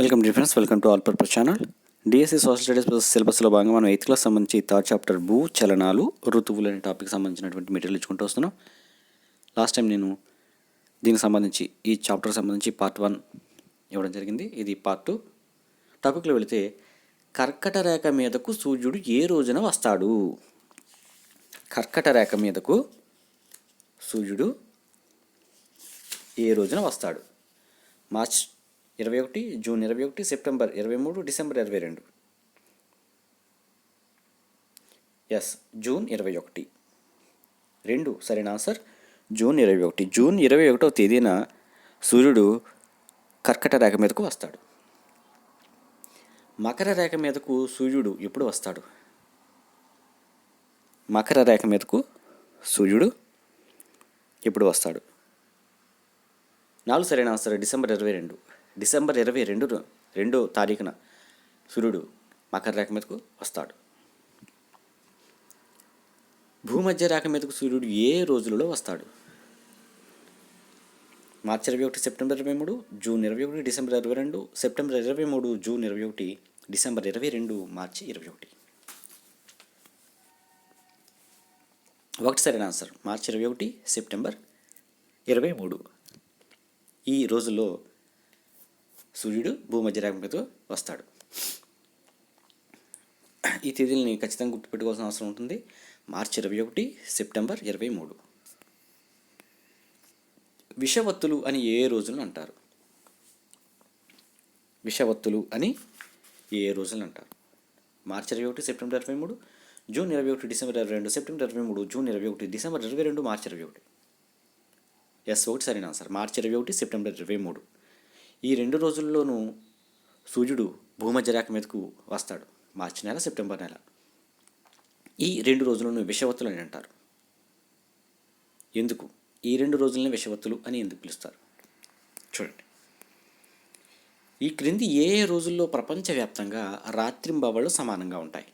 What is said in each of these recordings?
Welcome difference welcome to all purpose channel DSC social studies సిలబస్లో భాగంగా మనం eighth class సంబంధించి థర్డ్ చాప్టర్ భూ చలనాలు ఋతువులు అనే టాపిక్ సంబంధించినటువంటి మెటీరియల్ ఇచ్చుకుంటూ వస్తున్నాం. లాస్ట్ టైం నేను దీనికి సంబంధించి ఈ చాప్టర్ సంబంధించి పార్ట్ వన్ ఇవ్వడం జరిగింది. ఇది పార్ట్ టూ టాపిక్లో వెళితే కర్కట రేఖ మీదకు సూర్యుడు ఏ రోజున వస్తాడు? కర్కట రేఖ మీదకు సూర్యుడు ఏ రోజున వస్తాడు? మార్చ్ ఇరవై ఒకటి జూన్ ఇరవై ఒకటి సెప్టెంబర్ ఇరవై మూడు డిసెంబర్ ఇరవై రెండు. ఎస్ జూన్ ఇరవై ఒకటి. రెండు సరైన ఆన్సర్? జూన్ ఇరవై ఒకటి. జూన్ ఇరవై ఒకటవ తేదీన సూర్యుడు కర్కట రేఖ మీదకు వస్తాడు. మకర రేఖ మీదకు సూర్యుడు ఎప్పుడు వస్తాడు? మకర రేఖ మీదకు సూర్యుడు ఎప్పుడు వస్తాడు? నాలుగు సరైన ఆన్సర్ డిసెంబర్ ఇరవై రెండు. డిసెంబర్ ఇరవై రెండు రెండో తారీఖున సూర్యుడు మకర రేఖ మీదకు వస్తాడు. భూమధ్య రేఖ మీదకు సూర్యుడు ఏ రోజులలో వస్తాడు? మార్చి ఇరవై ఒకటి సెప్టెంబర్ ఇరవై మూడు జూన్ ఇరవై ఒకటి డిసెంబర్ ఇరవై రెండు సెప్టెంబర్ ఇరవై మూడు జూన్ ఇరవై ఒకటి డిసెంబర్ ఇరవై రెండు మార్చి ఇరవై ఒకటి. ఒకటి సరైన ఆన్సర్. మార్చి ఇరవై ఒకటి సెప్టెంబర్ ఇరవై మూడు. ఈ రోజుల్లో సూర్యుడు భూమధ్య రేఖ మీద వస్తాడు. ఈ తేదీలని ఖచ్చితంగా గుర్తుపెట్టుకోవాల్సిన అవసరం ఉంటుంది. మార్చి ఇరవై ఒకటి సెప్టెంబర్ ఇరవై మూడు. విషవత్తులు అని ఏ రోజులను అంటారు? విషవత్తులు అని ఏ రోజులను అంటారు? మార్చి ఇరవై ఒకటి సెప్టెంబర్ ఇరవై మూడు జూన్ ఇరవై ఒకటి డిసెంబర్ ఇరవై రెండు సెప్టెంబర్ ఇరవై మూడు జూన్ ఇరవై ఒకటి డిసెంబర్ ఇరవై రెండు మార్చి ఇరవై ఒకటి. ఎస్ ఒకటి సరైన ఆన్సర్ మార్చి ఇరవై ఒకటి సెప్టెంబర్ ఇరవై మూడు. ఈ రెండు రోజుల్లోనూ సూర్యుడు భూమధ్యరేఖ మీదకు వస్తాడు. మార్చి నెల సెప్టెంబర్ నెల. ఈ రెండు రోజులను విషవత్తులు అని అంటారు. ఎందుకు? ఈ రెండు రోజులని విషవత్తులు అని ఎందుకు పిలుస్తారు? చూడండి. ఈ క్రింది ఏ ఏ రోజుల్లో ప్రపంచవ్యాప్తంగా రాత్రింబవళ్ళు సమానంగా ఉంటాయి?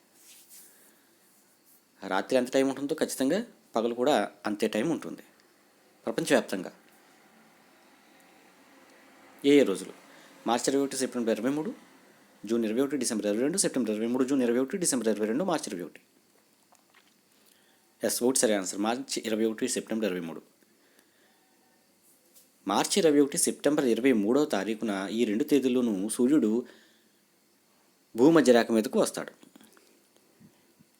రాత్రి ఎంత టైం ఉంటుందో ఖచ్చితంగా పగలు కూడా అంతే టైం ఉంటుంది. ప్రపంచవ్యాప్తంగా. ఏ ఏ రోజులు? మార్చి ఇరవై ఒకటి సెప్టెంబర్ ఇరవై మూడు జూన్ ఇరవై ఒకటి డిసెంబర్ ఇరవై రెండు సెప్టెంబర్ ఇరవై మూడు జూన్ ఇరవై ఒకటి డిసెంబర్ ఇరవై రెండు మార్చి ఇరవై ఒకటి. ఎస్ ఓట్ సరే ఆన్సర్. మార్చి ఇరవై ఒకటి సెప్టెంబర్ ఇరవై మూడు. మార్చి ఇరవై ఒకటి సెప్టెంబర్ ఇరవై మూడవ తారీఖున ఈ రెండు తేదీల్లోనూ సూర్యుడు భూమధ్య రేఖ మీదకు వస్తాడు.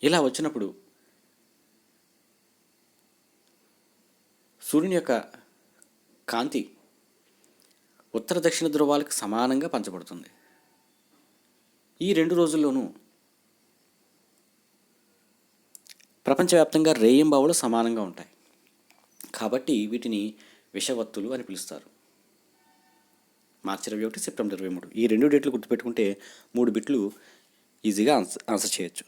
ఇలా వచ్చినప్పుడు సూర్యుని యొక్క కాంతి ఉత్తర దక్షిణ ధ్రువాలకు సమానంగా పంచబడుతుంది. ఈ రెండు రోజుల్లోనూ ప్రపంచవ్యాప్తంగా రేయింబావులు సమానంగా ఉంటాయి. కాబట్టి వీటిని విషవత్తులు అని పిలుస్తారు. మార్చి ఇరవై ఒకటి సెప్టెంబర్ ఇరవై మూడు. ఈ రెండు డేట్లు గుర్తుపెట్టుకుంటే మూడు బిట్లు ఈజీగా ఆన్సర్ ఆన్సర్ చేయొచ్చు.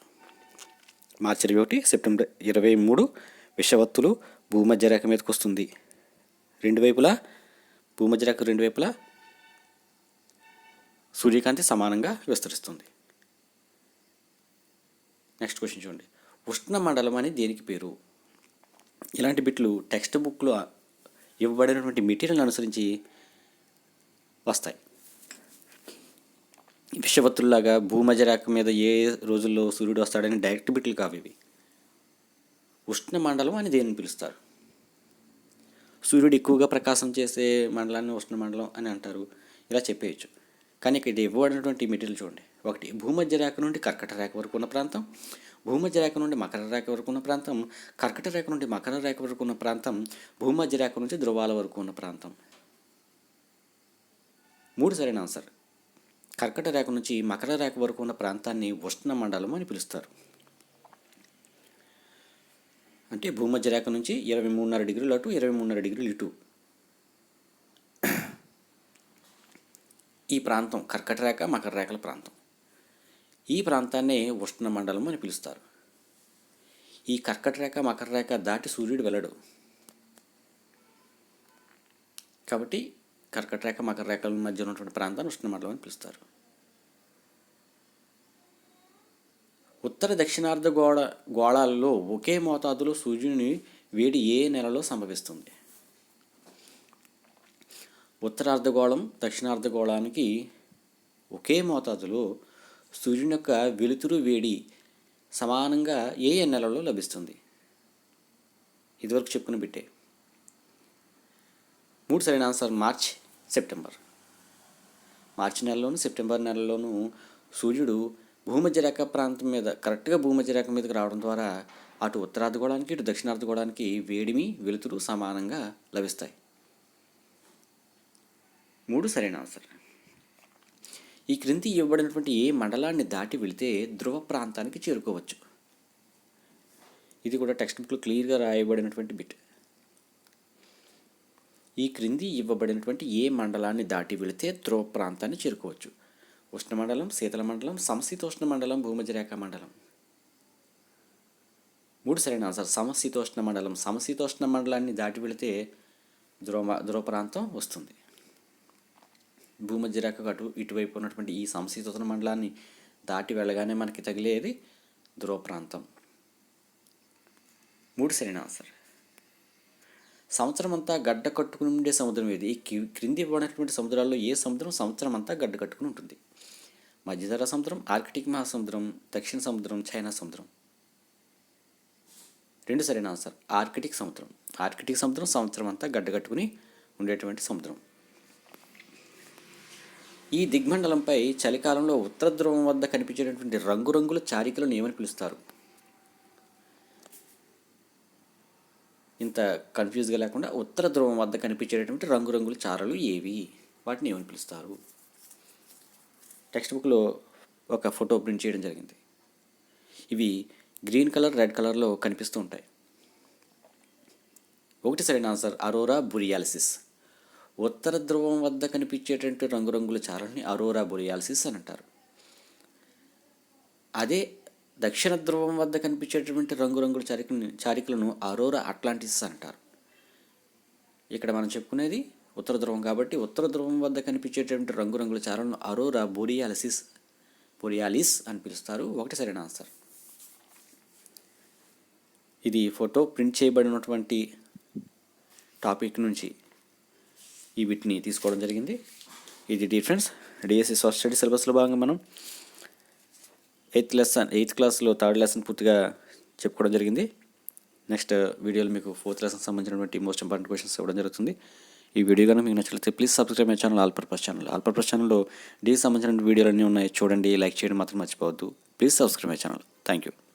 మార్చి ఇరవై ఒకటి సెప్టెంబర్ ఇరవై మూడు విషవత్తులు భూమధ్య రేఖ మీదకి వస్తుంది రెండు వైపులా భూమధ్యరేఖ రెండు వైపులా సూర్యకాంతి సమానంగా విస్తరిస్తుంది. నెక్స్ట్ క్వశ్చన్ చూడండి. ఉష్ణ మండలం అని దేనికి పేరు? ఇలాంటి బిట్లు టెక్స్ట్ బుక్లో ఇవ్వబడినటువంటి మెటీరియల్ అనుసరించి వస్తాయి. విషవత్తుల్లాగా భూమధ్య మీద ఏ రోజుల్లో సూర్యుడు వస్తాడని డైరెక్ట్ బిట్లు కావు ఇవి. ఉష్ణ మండలం అని దేనిని పిలుస్తారు? సూర్యుడు ఎక్కువగా ప్రకాశం చేసే మండలాన్ని ఉష్ణ మండలం అని అంటారు. ఇలా చెప్పేయచ్చు. కానీ ఇక్కడ ఇవ్వబడినటువంటి మెటీరియల్ చూడండి. ఒకటి భూమధ్య రేఖ నుండి కర్కట రేఖ వరకు ఉన్న ప్రాంతం. భూమధ్య రేఖ నుండి మకర రేఖ వరకు ఉన్న ప్రాంతం. కర్కట రేఖ నుండి మకర రేఖ వరకు ఉన్న ప్రాంతం. భూమధ్య రేఖ నుంచి ధ్రువాల వరకు ఉన్న ప్రాంతం. మూడు సరైన ఆన్సర్. కర్కట రేఖ నుంచి మకర రేఖ వరకు ఉన్న ప్రాంతాన్ని ఉష్ణ మండలం అని పిలుస్తారు. అంటే భూమధ్య రేఖ నుంచి ఇరవై మూడున్నర డిగ్రీలు అటు ఇరవై మూడున్నర డిగ్రీలు ఇటు. ఈ ప్రాంతం కర్కట రేఖ మకర రేఖల ప్రాంతం. ఈ ప్రాంతాన్ని ఉష్ణ మండలం అని పిలుస్తారు. ఈ కర్కట రేఖ మకర రేఖ దాటి సూర్యుడు వెళ్ళడు. కాబట్టి కర్కట రేఖ మకర రేఖల మధ్య ఉన్నటువంటి ప్రాంతాన్ని ఉష్ణమండలం అని పిలుస్తారు. ఉత్తర దక్షిణార్ధ గోడ గోళాలలో ఒకే మోతాదులో సూర్యుని వేడి ఏ నెలలో సంభవిస్తుంది? ఉత్తరార్ధగోళం దక్షిణార్ధగోళానికి ఒకే మోతాదులో సూర్యుని యొక్క వెలుతురు వేడి సమానంగా ఏ ఏ నెలలో లభిస్తుంది? ఇదివరకు చెప్పుకుని బిట్టే. మూడు సరైన ఆన్సర్ మార్చ్ సెప్టెంబర్. మార్చి నెలలోను సెప్టెంబర్ నెలలోనూ సూర్యుడు భూమధ్యరేఖ ప్రాంతం మీద కరెక్ట్గా భూమధ్యరేఖ మీదకి రావడం ద్వారా అటు ఉత్తరార్ధగోళానికి ఇటు దక్షిణార్ధగోళానికి వేడిమి వెలుతురు సమానంగా లభిస్తాయి. మూడు సరైన ఆన్సర్ ఈ క్రింది ఇవ్వబడినటువంటి ఏ మండలాన్ని దాటి వెళితే ధ్రువ ప్రాంతానికి చేరుకోవచ్చు? ఇది కూడా టెక్స్ట్ బుక్లో క్లియర్గా రాయబడినటువంటి బిట్. ఈ క్రింది ఇవ్వబడినటువంటి ఏ మండలాన్ని దాటి వెళితే ధ్రువ ప్రాంతాన్ని చేరుకోవచ్చు? ఉష్ణమండలం శీతల మండలం సమశీతోష్ణ మండలం భూమధ్యరేఖ మండలం మూడు సరైన ఆన్సర్. సమశీతోష్ణ మండలం సమశీతోష్ణ మండలాన్ని దాటి వెళితే ధ్రువ ధ్రువ ప్రాంతం వస్తుంది. భూమధ్యరేఖకు అటు ఇటువైపు ఉన్నటువంటి ఈ సమశీతోష్ణ మండలాన్ని దాటి వెళ్ళగానే మనకి తగిలేది ధ్రువ ప్రాంతం మూడు సరైన ఆన్సర్. సంవత్సరం అంతా గడ్డ కట్టుకుని ఉండే సముద్రం ఏది? ఈ క్రింది పడినటువంటి సముద్రాల్లో ఏ సముద్రం సంవత్సరం అంతా గడ్డ కట్టుకుని ఉంటుంది? మధ్యధరా సముద్రం ఆర్కిటిక్ మహాసముద్రం దక్షిణ సముద్రం చైనా సముద్రం. రెండు సరైన ఆన్సర్. ఆర్కిటిక్ సముద్రం. ఆర్కిటిక్ సముద్రం సంవత్సరం అంతా గడ్డ కట్టుకుని ఉండేటువంటి సముద్రం. ఈ దిగ్మండలంపై చలికాలంలో ఉత్తర ధ్రువం వద్ద కనిపించేటటువంటి రంగురంగుల చారికలను ఏమని పిలుస్తారు? ఇంత కన్ఫ్యూజ్గా లేకుండా ఉత్తర ధ్రువం వద్ద కనిపించేటటువంటి రంగురంగుల చారలు ఏవి? వాటిని ఏమని పిలుస్తారు? టెక్స్ట్ బుక్లో ఒక ఫోటో ప్రింట్ చేయడం జరిగింది. ఇవి గ్రీన్ కలర్ రెడ్ కలర్లో కనిపిస్తూ ఉంటాయి. ఒకటి సరైన ఆన్సర్ అరోరా బురియాలసిస్ ఉత్తర ధ్రువం వద్ద కనిపించేటువంటి రంగురంగుల చారల్ని అరోరా బురియాలసిస్ అని అంటారు. అదే దక్షిణ ధ్రువం వద్ద కనిపించేటువంటి రంగురంగుల చారికలను చారికలను అరోరా అట్లాంటిస్ అంటారు. ఇక్కడ మనం చెప్పుకునేది ఉత్తర ధ్రువం కాబట్టి ఉత్తర ధ్రువం వద్ద కనిపించేటువంటి రంగురంగుల చారలను అరోరా బోరియాలసిస్ బొరియాలిస్ అని పిలుస్తారు. ఒకటి సరైన ఆన్సర్. ఇది ఫోటో ప్రింట్ చేయబడినటువంటి టాపిక్ నుంచి ఈ వీటిని తీసుకోవడం జరిగింది. ఇది డిఫరెన్స్ డిఎస్సి సోషల్ స్టడీ సిలబస్లో భాగంగా మనం ఎయిత్ లెసన్ ఎయిత్ క్లాస్లో థర్డ్ లెసన్ పూర్తిగా చెప్పుకోవడం జరిగింది. నెక్స్ట్ uh, వీడియోలో మీకు ఫోర్త్ లెసన్ సంబంధించినటువంటి మోస్ట్ ఇంపార్టెంట్ క్వశ్చన్స్ ఇవ్వడం జరుగుతుంది. ఈ వీడియో కనుక మీకు నచ్చితే please subscribe my channel all purpose channel all purpose ఛానల్లో డీ సంబంధించిన వీడియోలు అన్నీ ఉన్నాయి. చూడండి లైక్ చేయడం మాత్రం మర్చిపోవద్దు. Please subscribe my channel thank you